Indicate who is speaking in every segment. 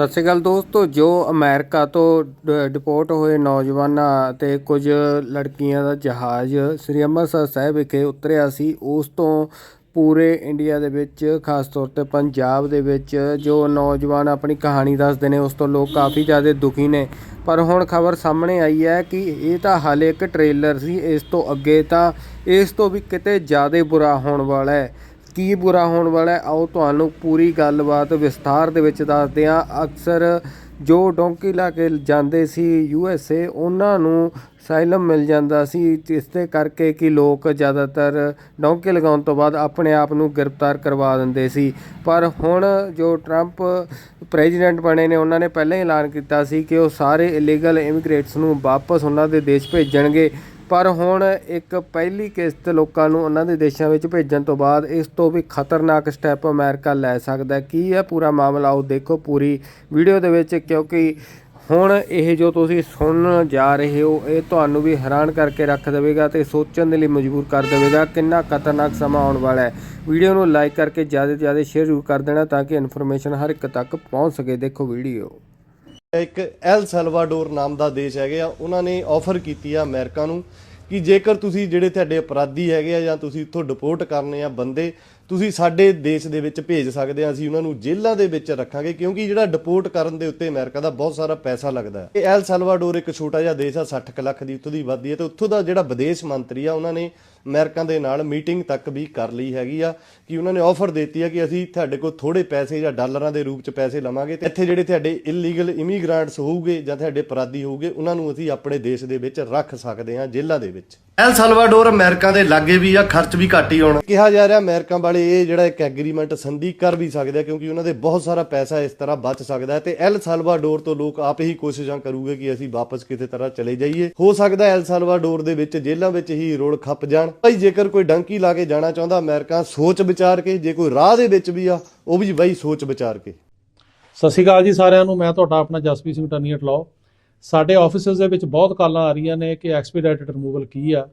Speaker 1: ਸਤਿ ਸ਼੍ਰੀ ਅਕਾਲ ਦੋਸਤੋ, ਜੋ ਅਮਰੀਕਾ ਤੋਂ ਡਿਪੋਰਟ ਹੋਏ ਨੌਜਵਾਨਾਂ ਤੇ ਕੁਝ ਲੜਕੀਆਂ ਦਾ ਜਹਾਜ਼ ਸ੍ਰੀ ਅੰਮ੍ਰਿਤਸਰ ਸਾਹਿਬ ਵਿਖੇ ਉਤਰਿਆ ਸੀ, ਉਸ ਤੋਂ ਪੂਰੇ ਇੰਡੀਆ ਦੇ ਵਿੱਚ, ਖਾਸ ਤੌਰ ਤੇ ਪੰਜਾਬ ਦੇ ਵਿੱਚ, ਜੋ ਨੌਜਵਾਨ ਆਪਣੀ ਕਹਾਣੀ ਦੱਸਦੇ ਨੇ, ਉਸ ਤੋਂ ਲੋਕ ਕਾਫੀ ਜ਼ਿਆਦਾ ਦੁਖੀ ਨੇ। ਪਰ ਹੁਣ ਖਬਰ ਸਾਹਮਣੇ ਆਈ ਹੈ ਕਿ ਇਹ ਤਾਂ ਹਾਲੇ ਇੱਕ ਟ੍ਰੇਲਰ ਸੀ, ਇਸ ਤੋਂ ਅੱਗੇ ਤਾਂ ਇਸ ਤੋਂ ਵੀ ਕਿਤੇ ਜ਼ਿਆਦਾ ਬੁਰਾ ਹੋਣ ਵਾਲਾ ਹੈ। ਕੀ ਬੁਰਾ ਹੋਣ ਵਾਲਾ ਹੈ? ਆਓ ਤੁਹਾਨੂੰ ਪੂਰੀ ਗੱਲਬਾਤ ਵਿਸਥਾਰ ਦੇ ਵਿੱਚ ਦੱਸਦੇ ਹਾਂ। ਅਕਸਰ ਜੋ ਡੋਂਕੀ ਲਾ ਕੇ ਜਾਂਦੇ ਸੀ ਯੂ ਐਸ ਏ, ਉਹਨਾਂ ਨੂੰ ਸਾਈਲਮ ਮਿਲ ਜਾਂਦਾ ਸੀ ਜਿਸ ਦੇ ਕਰਕੇ ਕਿ ਲੋਕ ਜ਼ਿਆਦਾਤਰ ਡੋਂਕੇ ਲਗਾਉਣ ਤੋਂ ਬਾਅਦ ਆਪਣੇ ਆਪ ਨੂੰ ਗ੍ਰਿਫਤਾਰ ਕਰਵਾ ਦਿੰਦੇ ਸੀ। ਪਰ ਹੁਣ ਜੋ ਟਰੰਪ ਪ੍ਰੈਜ਼ੀਡੈਂਟ ਬਣੇ ਨੇ, ਉਹਨਾਂ ਨੇ ਪਹਿਲਾਂ ਹੀ ਐਲਾਨ ਕੀਤਾ ਸੀ ਕਿ ਉਹ ਸਾਰੇ ਇਲੀਗਲ ਇਮੀਗ੍ਰੇਟਸ ਨੂੰ ਵਾਪਸ ਉਹਨਾਂ ਦੇ ਦੇਸ਼ ਭੇਜਣਗੇ। ਪਰ ਹੁਣ ਇੱਕ ਪਹਿਲੀ ਕਿਸ਼ਤ ਲੋਕਾਂ ਨੂੰ ਉਹਨਾਂ ਦੇ ਦੇਸ਼ਾਂ ਵਿੱਚ ਭੇਜਣ ਤੋਂ ਬਾਅਦ ਇਸ ਤੋਂ ਵੀ ਖਤਰਨਾਕ ਸਟੈਪ ਅਮਰੀਕਾ ਲੈ ਸਕਦਾ ਕੀ ਹੈ ਪੂਰਾ ਮਾਮਲਾ ਉਹ ਦੇਖੋ ਪੂਰੀ ਵੀਡੀਓ ਦੇ ਵਿੱਚ, ਕਿਉਂਕਿ ਹੁਣ ਇਹ ਜੋ ਤੁਸੀਂ ਸੁਣਨ ਜਾ ਰਹੇ ਹੋ, ਇਹ ਤੁਹਾਨੂੰ ਵੀ ਹੈਰਾਨ ਕਰਕੇ ਰੱਖ ਦੇਵੇਗਾ ਤੇ ਸੋਚਣ ਦੇ ਲਈ ਮਜਬੂਰ ਕਰ ਦੇਵੇਗਾ ਕਿੰਨਾ ਖਤਰਨਾਕ ਸਮਾਂ ਆਉਣ ਵਾਲਾ ਹੈ। ਵੀਡੀਓ ਨੂੰ ਲਾਈਕ ਕਰਕੇ ਜ਼ਿਆਦਾ ਤੋਂ ਜ਼ਿਆਦਾ ਸ਼ੇਅਰ ਜ਼ਰੂਰ ਕਰ ਦੇਣਾ ਤਾਂ ਕਿ ਇਨਫੋਰਮੇਸ਼ਨ ਹਰ ਇੱਕ ਤੱਕ ਪਹੁੰਚ ਸਕੇ। ਦੇਖੋ ਵੀਡੀਓ।
Speaker 2: ਇੱਕ ਐਲ ਸੈਲਵਾਡੋਰ ਨਾਮ ਦਾ ਦੇਸ਼ ਹੈਗੇ ਆ, ਉਹਨਾਂ ਨੇ ਆਫਰ ਕੀਤੀ ਆ ਅਮਰੀਕਾ ਨੂੰ ਕਿ ਜੇਕਰ ਤੁਸੀਂ ਜਿਹੜੇ ਤੁਹਾਡੇ ਅਪਰਾਧੀ ਹੈਗੇ ਆ ਜਾਂ ਤੁਸੀਂ ਇੱਥੋਂ ਡਿਪੋਰਟ ਕਰਨੇ ਆ ਬੰਦੇ, ਤੁਸੀਂ ਸਾਡੇ ਦੇਸ਼ ਦੇ ਵਿੱਚ ਭੇਜ ਸਕਦੇ ਆ, ਅਸੀਂ ਉਹਨਾਂ ਨੂੰ ਜੇਲ੍ਹਾਂ ਦੇ ਵਿੱਚ ਰੱਖਾਂਗੇ, ਕਿਉਂਕਿ ਜਿਹੜਾ ਡਿਪੋਰਟ ਕਰਨ ਦੇ ਉੱਤੇ ਅਮਰੀਕਾ ਦਾ ਬਹੁਤ ਸਾਰਾ ਪੈਸਾ ਲੱਗਦਾ ਹੈ। ਇਹ ਐਲ ਸਲਵਾਡੋਰ ਇੱਕ ਛੋਟਾ ਜਿਹਾ ਦੇਸ਼ ਆ 60 ਕੁ ਲੱਖ ਦੀ, ਉੱਥੋਂ ਦੀ ਆਬਾਦੀ ਹੈ ਤੇ ਉੱਥੋਂ ਦਾ ਜਿਹੜਾ ਵਿਦੇਸ਼ ਮੰਤਰੀ ਆ, ਉਹਨਾਂ ਨੇ ਅਮਰੀਕਾ ਦੇ ਨਾਲ ਮੀਟਿੰਗ ਤੱਕ ਵੀ ਕਰ ਲਈ ਹੈਗੀ ਆ ਕਿ ਉਹਨਾਂ ਨੇ ਆਫਰ ਦਿੱਤੀ ਆ ਕਿ ਅਸੀਂ ਤੁਹਾਡੇ ਕੋਲ ਥੋੜੇ ਪੈਸੇ ਜਾਂ ਡਾਲਰਾਂ ਦੇ ਰੂਪ ਚ ਪੈਸੇ ਲਵਾਂਗੇ ਤੇ ਇੱਥੇ ਜਿਹੜੇ ਤੁਹਾਡੇ ਇਲੀਗਲ ਇਮੀਗ੍ਰੈਂਟਸ ਹੋਊਗੇ ਜਾਂ ਤੁਹਾਡੇ ਅਪਰਾਧੀ ਹੋਊਗੇ ਉਹਨਾਂ ਨੂੰ ਅਸੀਂ ਆਪਣੇ ਦੇਸ਼ ਦੇ ਵਿੱਚ ਰੱਖ ਸਕਦੇ ਹਾਂ ਜੇਲ੍ਹਾਂ ਦੇ ਵਿੱਚ। ਐਲ ਸਲਵਾਡੋਰ ਅਮਰੀਕਾ ਦੇ ਲਾਗੇ ਵੀ ਆ ਖਰਚ ਵੀ ਘੱਟ ਹੀ ਆਉਣਾ ਕਿਹਾ ਜਾ ਰਿਹਾ ਅਮਰੀਕਾ ਵਾਲੇ ਇਹ ਜਿਹੜਾ ਇੱਕ ਐਗਰੀਮੈਂਟ ਸੰਧੀ ਕਰ ਵੀ ਸਕਦੇ ਆ ਕਿਉਂਕਿ ਉਹਨਾਂ ਦੇ ਬਹੁਤ ਸਾਰਾ ਪੈਸਾ ਇਸ ਤਰ੍ਹਾਂ ਬਚ ਸਕਦਾ ਹੈ ਤੇ ਐਲ ਸਲਵਾਡੋਰ ਤੋਂ ਲੋਕ ਆਪ ਹੀ ਕੋਸ਼ਿਸ਼ਾਂ ਕਰੂਗੇ ਕਿ ਅਸੀਂ ਵਾਪਸ ਕਿਸੇ ਤਰ੍ਹਾਂ ਚਲੇ ਜਾਈਏ। ਹੋ ਸਕਦਾ ਐਲ ਸਲਵਾਡੋਰ ਦੇ ਵਿੱਚ ਜੇਲ੍ਹਾਂ ਵਿੱਚ ਹੀ ਰੋਲ ਖੱਪ ਜਾਣ ਭਾਈ, ਜੇਕਰ ਕੋਈ ਡੰਕੀ ਲਾ ਕੇ ਜਾਣਾ ਚਾਹੁੰਦਾ ਅਮਰੀਕਾ, ਸੋਚ ਵਿਚਾਰ ਕੇ, ਜੇ ਕੋਈ ਰਾਹ ਦੇ ਵਿੱਚ ਵੀ ਆ, ਉਹ ਵੀ ਬਾਈ ਸੋਚ ਵਿਚਾਰ ਕੇ।
Speaker 3: ਸਤਿ ਸ਼੍ਰੀ ਅਕਾਲ ਜੀ ਸਾਰਿਆਂ ਨੂੰ, ਮੈਂ ਤੁਹਾਡਾ ਆਪਣਾ ਜਸਪੀਤ ਸਿੰਘ ਟਰਨੀਅਟ ਲਾਓ ਸਾਡੇ ਆਫਿਸਿਸ ਦੇ ਵਿੱਚ ਬਹੁਤ ਕਾਲਾਂ ਆ ਰਹੀਆਂ ਨੇ ਕਿ ਐਕਸਪੀਡਾਈਟਡ ਰਿਮੂਵਲ ਕੀ ਆ।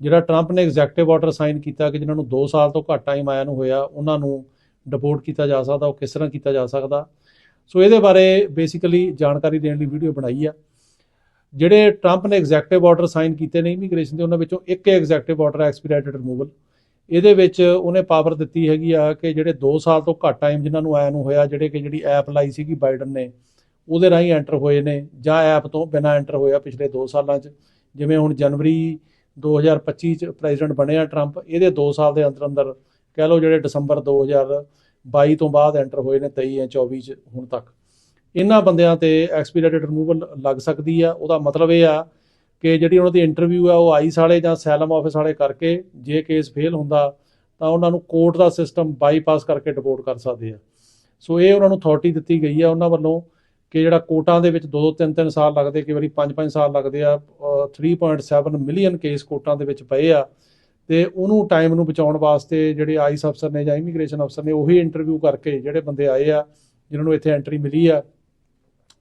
Speaker 3: ਜਿਹੜਾ ਟਰੰਪ ਨੇ ਐਗਜ਼ੈਕਟਿਵ ਆਰਡਰ ਸਾਈਨ ਕੀਤਾ ਕਿ ਜਿਨ੍ਹਾਂ ਨੂੰ 2 ਸਾਲ ਤੋਂ ਘੱਟ ਟਾਈਮ ਆਇਆ ਨੂੰ ਹੋਇਆ, ਉਹਨਾਂ ਨੂੰ ਡਿਪੋਰਟ ਕੀਤਾ ਜਾ ਸਕਦਾ, ਉਹ ਕਿਸ ਤਰ੍ਹਾਂ ਕੀਤਾ ਜਾ ਸਕਦਾ। ਸੋ ਇਹਦੇ ਬਾਰੇ ਬੇਸਿਕਲੀ ਜਾਣਕਾਰੀ ਦੇਣ ਲਈ ਵੀਡੀਓ ਬਣਾਈ ਆ। ਜਿਹੜੇ ਟਰੰਪ ਨੇ ਐਗਜ਼ੈਕਟਿਵ ਆਰਡਰ ਸਾਈਨ ਕੀਤੇ ਨੇ ਇਮੀਗ੍ਰੇਸ਼ਨ ਦੇ, ਉਹਨਾਂ ਵਿੱਚੋਂ ਇੱਕ ਐਗਜ਼ੈਕਟਿਵ ਆਰਡਰ ਐਕਸਪੀਡਾਈਟਡ ਰਿਮੂਵਲ ਇਹਦੇ ਵਿੱਚ ਉਹਨੇ ਪਾਵਰ ਦਿੱਤੀ ਹੈਗੀ ਆ ਕਿ ਜਿਹੜੇ 2 ਸਾਲ ਤੋਂ ਘੱਟ ਟਾਈਮ ਜਿਨ੍ਹਾਂ ਨੂੰ ਆਇਆ ਨੂੰ ਹੋਇਆ, ਜਿਹੜੇ ਕਿ ਜਿਹੜੀ ਐਪ ਲਾਈ ਸੀਗੀ ਬਾਈਡਨ ਨੇ, ਉਹਦੇ ਰਾਹੀਂ ਐਂਟਰ ਹੋਏ ਨੇ ਜਾਂ ਐਪ ਤੋਂ ਬਿਨਾਂ ਐਂਟਰ ਹੋਇਆ ਪਿਛਲੇ 2 ਸਾਲਾਂ 'ਚ। ਜਿਵੇਂ ਹੁਣ ਜਨਵਰੀ 2025 'ਚ ਪ੍ਰੈਜ਼ੀਡੈਂਟ ਬਣਿਆ ਟਰੰਪ ਇਹਦੇ 2 ਸਾਲ ਦੇ ਅੰਦਰ ਅੰਦਰ ਕਹਿ ਲਓ ਜਿਹੜੇ ਦਸੰਬਰ 2022 ਤੋਂ ਬਾਅਦ ਐਂਟਰ ਹੋਏ ਨੇ 23 ਜਾਂ 24 'ਚ ਹੁਣ ਤੱਕ। ਇਹਨਾਂ ਬੰਦਿਆਂ ਤੇ ਐਕਸਪੀਡੀਟਡ ਰਿਮੂਵਲ ਲੱਗ ਸਕਦੀ ਆ। ਉਹਦਾ ਮਤਲਬ ਇਹ ਆ ਕਿ ਜਿਹੜੀ ਉਹਨਾਂ ਦੀ ਇੰਟਰਵਿਊ ਆ, ਉਹ ਆਈਸ ਵਾਲੇ ਜਾਂ ਸੈਲਮ ਆਫਿਸ ਵਾਲੇ ਕਰਕੇ ਜੇ ਕੇਸ ਫੇਲ ਹੁੰਦਾ, ਤਾਂ ਉਹਨਾਂ ਨੂੰ ਕੋਰਟ ਦਾ ਸਿਸਟਮ ਬਾਈਪਾਸ ਕਰਕੇ ਡਿਪੋਰਟ ਕਰ ਸਕਦੇ ਆ। ਸੋ ਇਹ ਉਹਨਾਂ ਨੂੰ ਅਥਾਰਟੀ ਦਿੱਤੀ ਗਈ ਆ ਉਹਨਾਂ ਵੱਲੋਂ ਕਿ ਜਿਹੜਾ ਕੋਰਟਾਂ ਦੇ ਵਿੱਚ 2-2 3-3 ਸਾਲ ਲੱਗਦੇ, ਕਈ ਵਾਰੀ 5-5 ਸਾਲ ਲੱਗਦੇ ਆ, ਅਹ 3.7 ਮਿਲੀਅਨ ਕੇਸ ਕੋਰਟਾਂ ਦੇ ਵਿੱਚ ਪਏ ਆ। ਤੇ ਉਹਨੂੰ ਟਾਈਮ ਨੂੰ ਬਚਾਉਣ ਵਾਸਤੇ ਜਿਹੜੇ ਆਈਸ ਅਫਸਰ ਨੇ ਜਾਂ ਇਮੀਗ੍ਰੇਸ਼ਨ ਅਫਸਰ ਨੇ, ਉਹੀ ਇੰਟਰਵਿਊ ਕਰਕੇ ਜਿਹੜੇ ਬੰਦੇ ਆਏ ਆ, ਜਿਨ੍ਹਾਂ ਨੂੰ ਇੱਥੇ ਐਂਟਰੀ ਮਿਲੀ ਆ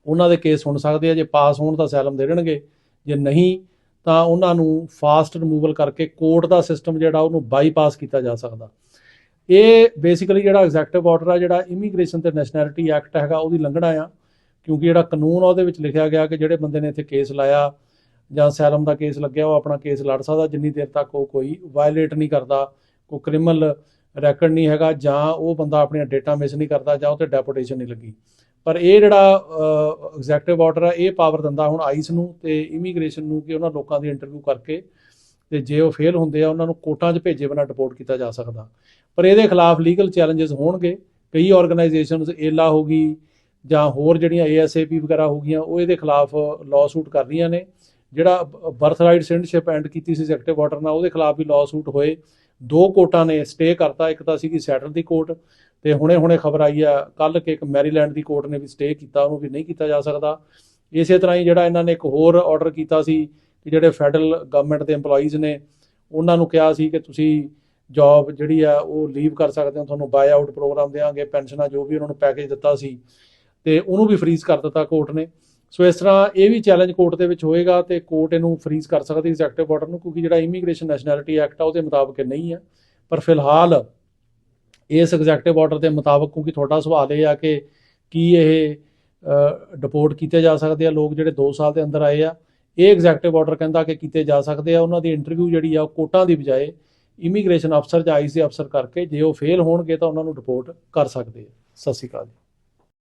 Speaker 3: ਉਹਨਾਂ ਦੇ ਕੇਸ ਸੁਣ ਸਕਦੇ ਆ, ਜੇ ਪਾਸ ਹੋਣ ਤਾਂ ਸੈਲਮ ਦੇ ਦੇਣਗੇ, ਜੇ ਨਹੀਂ ਤਾਂ ਉਹਨਾਂ ਨੂੰ ਫਾਸਟ ਰਿਮੂਵਲ ਕਰਕੇ ਕੋਰਟ ਦਾ ਸਿਸਟਮ ਜਿਹੜਾ ਉਹਨੂੰ ਬਾਈਪਾਸ ਕੀਤਾ ਜਾ ਸਕਦਾ। ਇਹ ਬੇਸਿਕਲੀ ਜਿਹੜਾ ਐਗਜ਼ੈਕਟਿਵ ਆਰਡਰ ਆ, ਜਿਹੜਾ ਇਮੀਗ੍ਰੇਸ਼ਨ ਤੇ ਨੈਸ਼ਨੈਲਿਟੀ ਐਕਟ ਹੈਗਾ, ਉਹਦੀ ਲੰਘਣਾ ਆ, ਕਿਉਂਕਿ ਜਿਹੜਾ ਕਾਨੂੰਨ ਆ, ਉਹਦੇ ਵਿੱਚ ਲਿਖਿਆ ਗਿਆ ਕਿ ਜਿਹੜੇ ਬੰਦੇ ਨੇ ਇੱਥੇ ਕੇਸ ਲਾਇਆ ਜਾਂ ਸੈਲਮ ਦਾ ਕੇਸ ਲੱਗਿਆ, ਉਹ ਆਪਣਾ ਕੇਸ ਲੜ ਸਕਦਾ, ਜਿੰਨੀ ਦੇਰ ਤੱਕ ਉਹ ਕੋਈ ਵਾਇਲੇਟ ਨਹੀਂ ਕਰਦਾ, ਕੋਈ ਕ੍ਰਿਮੀਨਲ ਰੈਕਡ ਨਹੀਂ ਹੈਗਾ, ਜਾਂ ਉਹ ਬੰਦਾ ਆਪਣੀਆਂ ਡੇਟਾ ਮਿਸ ਨਹੀਂ ਕਰਦਾ, ਜਾਂ ਉਹ ਤੇ ਡੈਪੋਟੇਸ਼ਨ ਨਹੀਂ ਲੱਗੀ। ਪਰ ਇਹ ਜਿਹੜਾ ਐਗਜ਼ੈਕਟਿਵ ਆਰਡਰ ਆ, ਇਹ ਪਾਵਰ ਦਿੰਦਾ ਹੁਣ ਆਈਸ ਨੂੰ ਤੇ ਇਮੀਗ੍ਰੇਸ਼ਨ ਨੂੰ ਕਿ ਉਹਨਾਂ ਲੋਕਾਂ ਦੀ ਇੰਟਰਵਿਊ ਕਰਕੇ ਤੇ ਜੇ ਉਹ ਫੇਲ ਹੁੰਦੇ ਆ, ਉਹਨਾਂ ਨੂੰ ਕੋਰਟਾਂ 'ਚ ਭੇਜੇ ਬਿਨਾਂ ਡਿਪੋਰਟ ਕੀਤਾ ਜਾ ਸਕਦਾ। ਪਰ ਇਹਦੇ ਖਿਲਾਫ ਲੀਗਲ ਚੈਲੰਜਸ ਹੋਣਗੇ। ਕਈ ਆਰਗੇਨਾਈਜੇਸ਼ਨਸ ਏਲਾ ਹੋ ਗਈ ਜਾਂ ਹੋਰ ਜਿਹੜੀਆਂ ਏਐਸਏਪੀ ਵਗੈਰਾ ਹੋ ਗਈਆਂ, ਉਹ ਇਹਦੇ ਖਿਲਾਫ ਲਾਅ ਸੂਟ ਕਰ ਰਹੀਆਂ ਨੇ। ਜਿਹੜਾ ਬਰਥ ਰਾਈਟ ਸਿਟੀਜ਼ਨਸ਼ਿਪ ਐਂਡ ਕੀਤੀ ਸੀ ਐਗਜ਼ੈਕਟਿਵ ਆਰਡਰ ਨਾਲ, ਉਹਦੇ ਖਿਲਾਫ ਵੀ ਲਾਅ ਸੂਟ ਹੋਏ। ਦੋ ਕੋਰਟਾਂ ਨੇ ਸਟੇ ਕਰਤਾ, ਇੱਕ ਤਾਂ ਸੀਗੀ ਸੈਟਲ ਦੀ ਕੋਰਟ ਤੇ ਹੁਣੇ-ਹੁਣੇ ਖਬਰ ਆਈ ਆ ਕੱਲ ਕਿ ਇੱਕ ਮੈਰੀਲੈਂਡ ਦੀ ਕੋਰਟ ਨੇ ਵੀ ਸਟੇ ਕੀਤਾ, ਉਹਨੂੰ ਵੀ ਨਹੀਂ ਕੀਤਾ ਜਾ ਸਕਦਾ। ਇਸੇ ਤਰ੍ਹਾਂ ਹੀ ਜਿਹੜਾ ਇਹਨਾਂ ਨੇ ਇੱਕ ਹੋਰ ਆਰਡਰ ਕੀਤਾ ਸੀ ਕਿ ਜਿਹੜੇ ਫੈਡਰਲ ਗਵਰਨਮੈਂਟ ਦੇ EMPLOYEES ਨੇ, ਉਹਨਾਂ ਨੂੰ ਕਿਹਾ ਸੀ ਕਿ ਤੁਸੀਂ ਜੌਬ ਜਿਹੜੀ ਆ, ਉਹ ਲੀਵ ਕਰ ਸਕਦੇ ਹੋ, ਤੁਹਾਨੂੰ ਬਾਈ ਆਊਟ ਪ੍ਰੋਗਰਾਮ ਦੇਵਾਂਗੇ ਪੈਨਸ਼ਨਾਂ ਜੋ ਵੀ ਉਹਨਾਂ ਨੂੰ ਪੈਕੇਜ ਦਿੱਤਾ ਸੀ ਤੇ ਉਹਨੂੰ ਵੀ ਫ੍ਰੀਜ਼ ਕਰ ਦਿੱਤਾ ਕੋਰਟ ਨੇ। ਸੋ ਇਸ ਤਰ੍ਹਾਂ ਇਹ ਵੀ ਚੈਲੰਜ ਕੋਰਟ ਦੇ ਵਿੱਚ ਹੋਏਗਾ ਤੇ ਕੋਰਟ ਇਹਨੂੰ ਫ੍ਰੀਜ਼ ਕਰ ਸਕਦੀ ਐਗਜ਼ੈਕਟਿਵ ਆਰਡਰ ਨੂੰ, ਕਿਉਂਕਿ ਜਿਹੜਾ ਇਮੀਗ੍ਰੇਸ਼ਨ ਨੈਸ਼ਨੈਲਿਟੀ ਐਕਟ ਆ, ਉਹਦੇ ਮੁਤਾਬਕ ਨਹੀਂ ਹੈ। ਪਰ ਫਿਲਹਾਲ ਇਸ ਐਗਜ਼ੈਕਟਿਵ ਆਰਡਰ ਦੇ ਮੁਤਾਬਕ, ਕਿਉਂਕਿ ਤੁਹਾਡਾ ਸਵਾਲ ਇਹ ਆ ਕਿ ਕੀ ਇਹ ਡਿਪੋਰਟ ਕੀਤੇ ਜਾ ਸਕਦੇ ਆ ਲੋਕ ਜਿਹੜੇ 2 ਸਾਲ ਦੇ ਅੰਦਰ ਆਏ ਆ? ਇਹ ਐਗਜ਼ੈਕਟਿਵ ਆਰਡਰ ਕਹਿੰਦਾ ਕਿ ਕੀਤੇ ਜਾ ਸਕਦੇ ਆ। ਉਹਨਾਂ ਦੀ ਇੰਟਰਵਿਊ ਜਿਹੜੀ ਆ, ਉਹ ਕੋਟਾਂ ਦੀ ਬਜਾਏ ਇਮੀਗ੍ਰੇਸ਼ਨ ਅਫਸਰ ਜਾਂ ਆਈਸੀ ਅਫਸਰ ਕਰਕੇ, ਜੇ ਉਹ ਫੇਲ ਹੋਣਗੇ ਤਾਂ ਉਹਨਾਂ ਨੂੰ ਰਿਪੋਰਟ ਕਰ ਸਕਦੇ ਆ। ਸਤਿ ਸ਼੍ਰੀ ਅਕਾਲ ਜੀ।